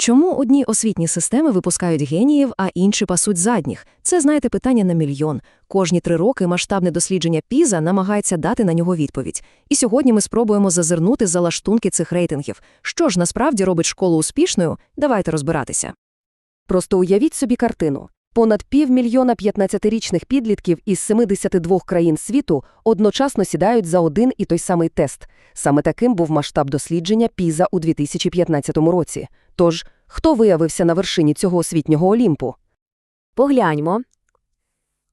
Чому одні освітні системи випускають геніїв, а інші пасуть задніх? Це, знаєте, питання на мільйон. Кожні три роки масштабне дослідження ПІЗа намагається дати на нього відповідь. І сьогодні ми спробуємо зазирнути за лаштунки цих рейтингів. Що ж насправді робить школу успішною? Давайте розбиратися. Просто уявіть собі картину. Понад півмільйона 15-річних підлітків із 72 країн світу одночасно сідають за один і той самий тест. Саме таким був масштаб дослідження ПІЗа у 2015 році. Тож, хто виявився на вершині цього освітнього Олімпу? Погляньмо.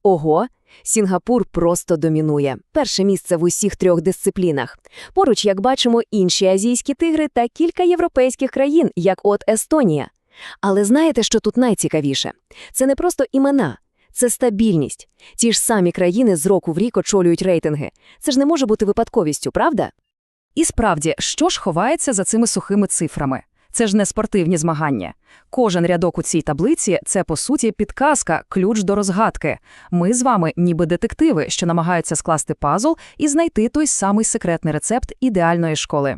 Ого, Сінгапур просто домінує. Перше місце в усіх трьох дисциплінах. Поруч, як бачимо, інші азійські тигри та кілька європейських країн, як от Естонія. Але знаєте, що тут найцікавіше? Це не просто імена, це стабільність. Ті ж самі країни з року в рік очолюють рейтинги. Це ж не може бути випадковістю, правда? І справді, що ж ховається за цими сухими цифрами? Це ж не спортивні змагання. Кожен рядок у цій таблиці це, по суті, підказка, ключ до розгадки. Ми з вами ніби детективи, що намагаються скласти пазл і знайти той самий секретний рецепт ідеальної школи.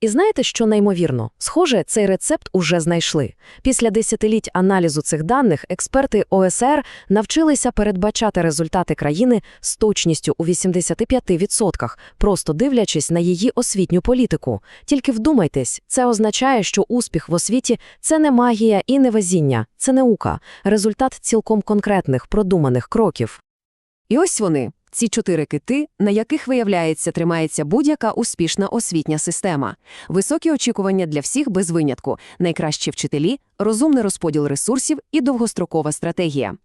І знаєте, що неймовірно? Схоже, цей рецепт уже знайшли. Після десятиліть аналізу цих даних експерти ОСР навчилися передбачати результати країни з точністю у 85%, просто дивлячись на її освітню політику. Тільки вдумайтесь, це означає, що успіх в освіті – це не магія і не везіння, це наука, результат цілком конкретних, продуманих кроків. І ось вони, ці чотири кити, на яких, виявляється, тримається будь-яка успішна освітня система. Високі очікування для всіх без винятку, найкращі вчителі, розумний розподіл ресурсів і довгострокова стратегія.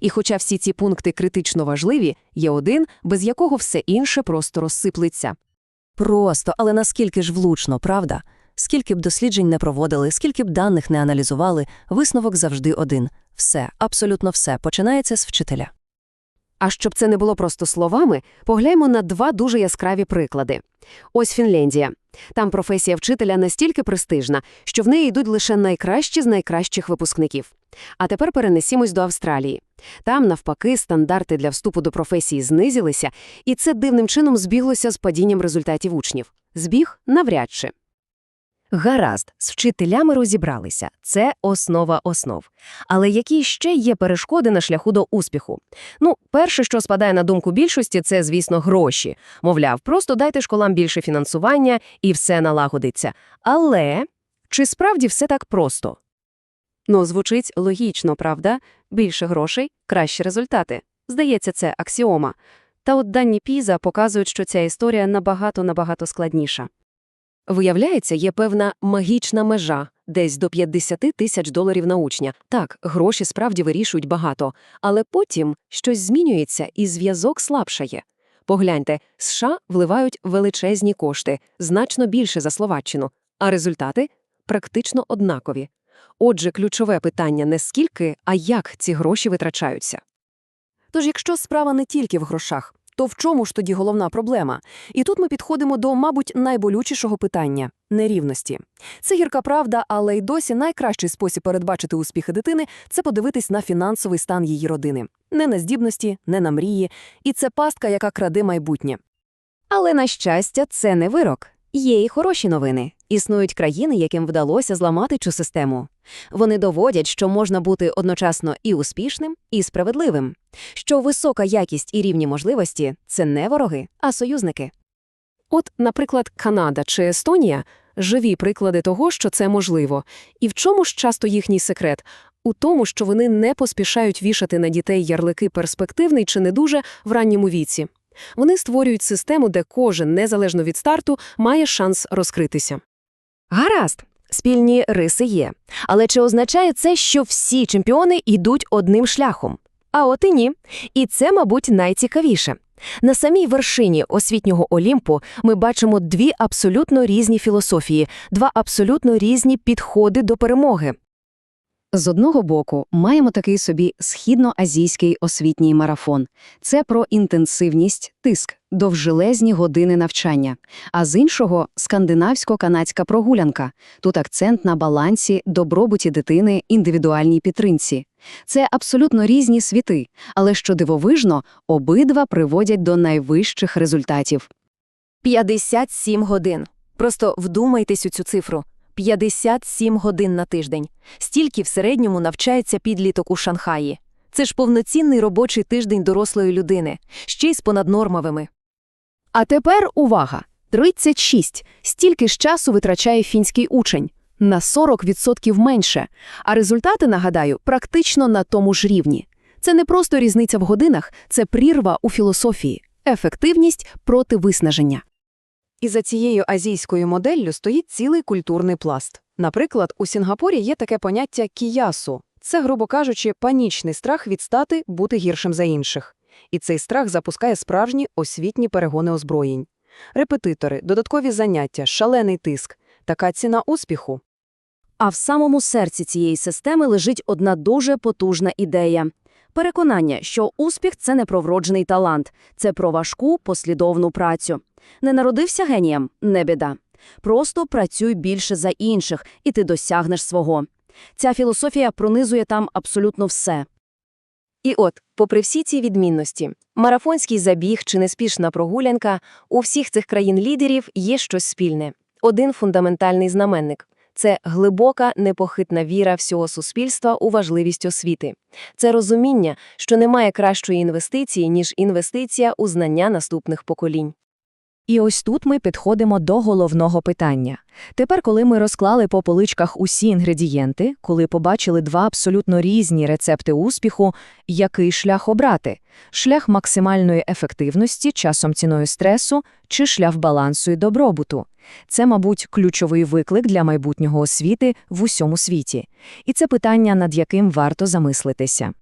І хоча всі ці пункти критично важливі, є один, без якого все інше просто розсиплеться. Просто, але наскільки ж влучно, правда? Скільки б досліджень не проводили, скільки б даних не аналізували, висновок завжди один. Все, абсолютно все, починається з вчителя. А щоб це не було просто словами, погляньмо на два дуже яскраві приклади. Ось Фінляндія. Там професія вчителя настільки престижна, що в неї йдуть лише найкращі з найкращих випускників. А тепер перенесімось до Австралії. Там, навпаки, стандарти для вступу до професії знизилися, і це дивним чином збіглося з падінням результатів учнів. Збіг навряд чи. Гаразд, з вчителями розібралися. Це основа основ. Але які ще є перешкоди на шляху до успіху? Ну, перше, що спадає на думку більшості, це, звісно, гроші. Мовляв, просто дайте школам більше фінансування і все налагодиться. Але чи справді все так просто? Ну, звучить логічно, правда? Більше грошей – кращі результати. Здається, це аксіома. Та от дані Піза показують, що ця історія набагато-набагато складніша. Виявляється, є певна магічна межа, десь до 50 тисяч доларів на учня. Так, гроші справді вирішують багато, але потім щось змінюється і зв'язок слабшає. Погляньте, США вливають величезні кошти, значно більше за Словаччину, а результати практично однакові. Отже, ключове питання не скільки, а як ці гроші витрачаються. Тож, якщо справа не тільки в грошах, то в чому ж тоді головна проблема? І тут ми підходимо до, мабуть, найболючішого питання нерівності. Це гірка правда, але й досі найкращий спосіб передбачити успіхи дитини це подивитись на фінансовий стан її родини. Не на здібності, не на мрії. І це пастка, яка краде майбутнє. Але, на щастя, це не вирок. Є і хороші новини. Існують країни, яким вдалося зламати цю систему. Вони доводять, що можна бути одночасно і успішним, і справедливим, що висока якість і рівні можливості це не вороги, а союзники. От, наприклад, Канада чи Естонія живі приклади того, що це можливо. І в чому ж часто їхній секрет? У тому, що вони не поспішають вішати на дітей ярлики перспективний чи не дуже в ранньому віці. Вони створюють систему, де кожен, незалежно від старту, має шанс розкритися. Гаразд, спільні риси є. Але чи означає це, що всі чемпіони йдуть одним шляхом? А от і ні. І це, мабуть, найцікавіше. На самій вершині освітнього Олімпу ми бачимо дві абсолютно різні філософії, два абсолютно різні підходи до перемоги. З одного боку, маємо такий собі східноазійський освітній марафон. Це про інтенсивність, тиск, довжелезні години навчання. А з іншого – скандинавсько-канадська прогулянка. Тут акцент на балансі, добробуті дитини, індивідуальній підтримці. Це абсолютно різні світи, але що дивовижно, обидва приводять до найвищих результатів. 57 годин. Просто вдумайтесь у цю цифру. 57 годин на тиждень. Стільки в середньому навчається підліток у Шанхаї. Це ж повноцінний робочий тиждень дорослої людини, ще й з понаднормовими. А тепер увага! 36. Стільки ж часу витрачає фінський учень. На 40% менше. А результати, нагадаю, практично на тому ж рівні. Це не просто різниця в годинах, це прірва у філософії. Ефективність проти виснаження. І за цією азійською моделлю стоїть цілий культурний пласт. Наприклад, у Сінгапурі є таке поняття кіясу. Це, грубо кажучи, панічний страх відстати, бути гіршим за інших. І цей страх запускає справжні освітні перегони озброєнь. Репетитори, додаткові заняття, шалений тиск – така ціна успіху. А в самому серці цієї системи лежить одна дуже потужна ідея. Переконання, що успіх – це не про вроджений талант, це про важку, послідовну працю. Не народився генієм – не біда. Просто працюй більше за інших, і ти досягнеш свого. Ця філософія пронизує там абсолютно все. І от, попри всі ці відмінності, марафонський забіг чи неспішна прогулянка, у всіх цих країн-лідерів є щось спільне. Один фундаментальний знаменник – це глибока, непохитна віра всього суспільства у важливість освіти. Це розуміння, що немає кращої інвестиції, ніж інвестиція у знання наступних поколінь. І ось тут ми підходимо до головного питання. Тепер, коли ми розклали по поличках усі інгредієнти, коли побачили два абсолютно різні рецепти успіху, який шлях обрати? Шлях максимальної ефективності, часом ціною стресу, чи шлях балансу і добробуту? Це, мабуть, ключовий виклик для майбутнього освіти в усьому світі. І це питання, над яким варто замислитися.